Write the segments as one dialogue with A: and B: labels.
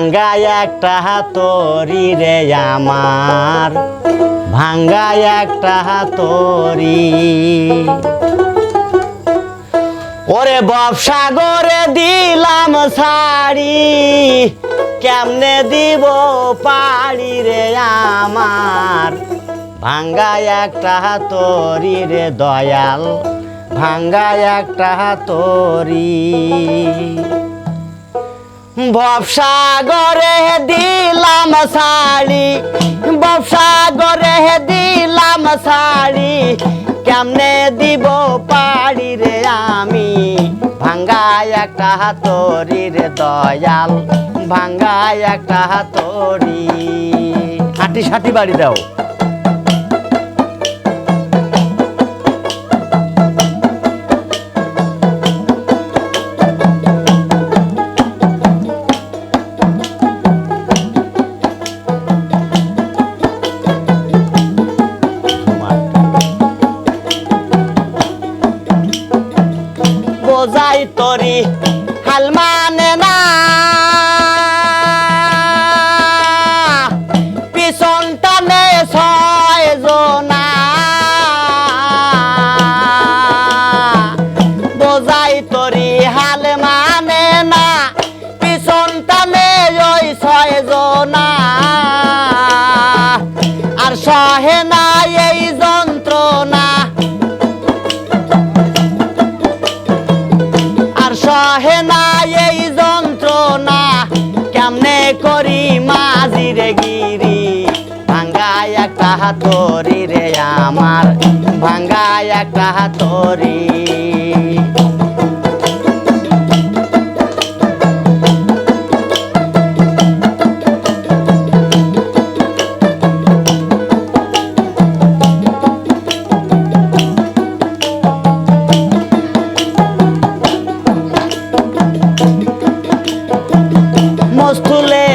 A: ভাঙ্গা একটা হাতরি রে আমার। ভাঙ্গা একটা হাতরি। ওরে ববসাগরে দিলাম শাড়ি, কেমনে দিব পাড়ি রে আমার? ভাঙ্গা একটা হাতরি রে দয়াল ভাঙ্গা একটা হাতরি। ববসাগরে দিলাম শাড়ি ববসাগরে দিলাম শাড়ি, কেমনে দিব পাড়ি রে আমি? ভাঙ্গা একটা হাতরি রে দয়াল, ভাঙ্গা একটা হাতরি। হাঁটি সাটি বাড়ি দাও। বোঝাই তরি হাল মানে না। গিরি ভাঙ্গায় একটা হাতরি রে আমার ভাঙ্গায় একটা হাতরি। মস্তুলে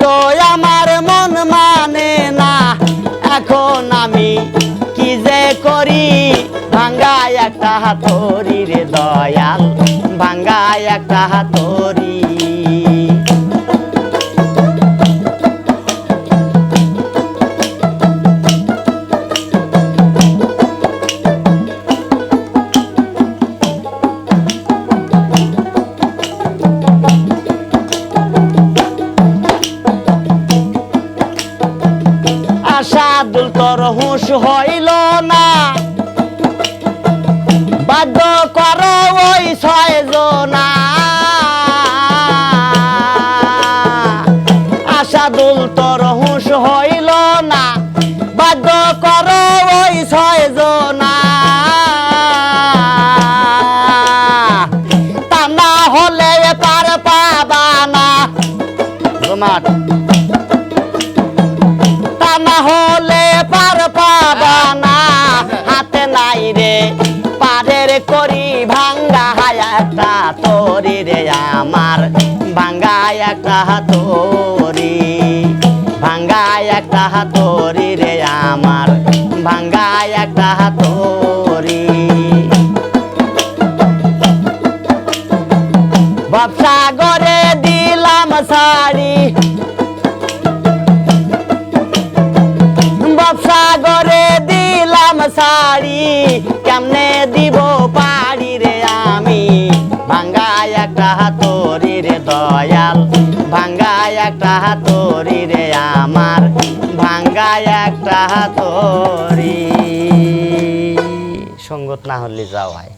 A: তো আমার মন মানে না। এখন আমি কি যে করি? ভাঙ্গায় একটা হাতরি রে দয়াল। ভাঙ্গায় একটা হাতরি তোর হুঁশ হইল না। বাধ্য কর ওই ছয় জনা। আশাদুল তোর হুঁশ হইল না। বাধ্য কর ওই ছয় জনা। তা না হলে পার পাবা না। একটা তরি? ভাঙ্গা একটা তরি রে আমার? ভাঙ্গা একটা তরি? ব্যবসা করে দিলাম শাড়ি। ব্যবসা দিলাম শাড়ি। কেমনে দিব পাড়ি রে আমি? ভাঙ্গায় একটা হাতরি একটা হাতরি রে আমার ভাঙ্গায় একটা হাতরি সঙ্গত না হলে যাওয়ায়।